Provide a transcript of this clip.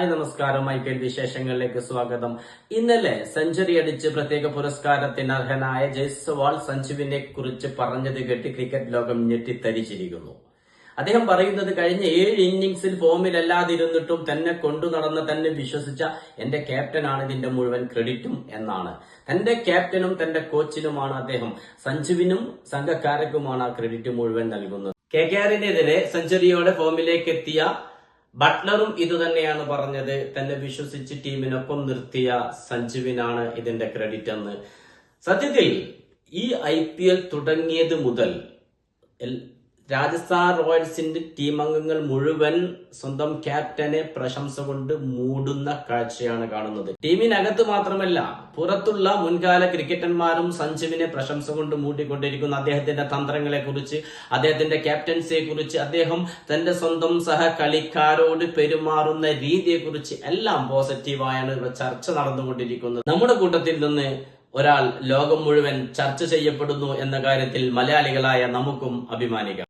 Hi നമസ്കാരം I P L വിശേഷങ്ങളിലേക്ക് സ്വാഗതം. ഇന്നലെ സെഞ്ചുറി അടിച്ച് പ്രത്യേക പുരസ്കാരത്തിന് അർഹനായ ജയ്സ്വാൾ സഞ്ജുവിനെ കുറിച്ച് പറഞ്ഞത് കേട്ട് ക്രിക്കറ്റ് ലോകം ഞെട്ടിത്തരിച്ചിരിക്കുന്നു. അദ്ദേഹം പറയുന്നത് കഴിഞ്ഞ ഏഴ് ഇന്നിംഗ്സിൽ ഫോമിലല്ലാതിരുന്നിട്ടും തന്നെ കൊണ്ടു നടന്ന് തന്നെ വിശ്വസിച്ച എന്റെ ക്യാപ്റ്റനാണ് ഇതിന്റെ മുഴുവൻ ക്രെഡിറ്റും എന്നാണ്. തന്റെ ക്യാപ്റ്റനും തന്റെ കോച്ചിനുമാണ് അദ്ദേഹം. സഞ്ജുവിനും സംഘക്കാരക്കുമാണ് ആ ക്രെഡിറ്റ് മുഴുവൻ നൽകുന്നത്. കെ കെ ആറിനെതിരെ സെഞ്ചുറിയോടെ ഫോമിലേക്ക് എത്തിയ ബട്ട്ലറും ഇതുതന്നെയാണ് പറഞ്ഞത്. തന്നെ വിശ്വസിച്ച് ടീമിനൊപ്പം നിർത്തിയ സഞ്ജുവിനാണ് ഇതിന്റെ ക്രെഡിറ്റ് എന്ന്. സത്യത്തിൽ ഈ ഐ തുടങ്ങിയത് മുതൽ രാജസ്ഥാൻ റോയൽസിന്റെ ടീം അംഗങ്ങൾ മുഴുവൻ സ്വന്തം ക്യാപ്റ്റനെ പ്രശംസ കൊണ്ട് മൂടുന്ന കാഴ്ചയാണ് കാണുന്നത്. ടീമിനകത്ത് മാത്രമല്ല പുറത്തുള്ള മുൻകാല ക്രിക്കറ്റർമാരും സഞ്ജുവിനെ പ്രശംസ കൊണ്ട് മൂടിക്കൊണ്ടിരിക്കുന്ന. അദ്ദേഹത്തിന്റെ തന്ത്രങ്ങളെ കുറിച്ച് അദ്ദേഹത്തിന്റെ ക്യാപ്റ്റൻസിയെ കുറിച്ച് അദ്ദേഹം തന്റെ സ്വന്തം സഹ കളിക്കാരോട് പെരുമാറുന്ന രീതിയെ കുറിച്ച് എല്ലാം പോസിറ്റീവായാണ് ചർച്ച നടന്നുകൊണ്ടിരിക്കുന്നത്. നമ്മുടെ കൂട്ടത്തിൽ നിന്ന് ഒരാൾ ലോകം മുഴുവൻ ചർച്ച ചെയ്യപ്പെടുന്നു എന്ന കാര്യത്തിൽ മലയാളികളായ നമുക്കും അഭിമാനിക്കാം.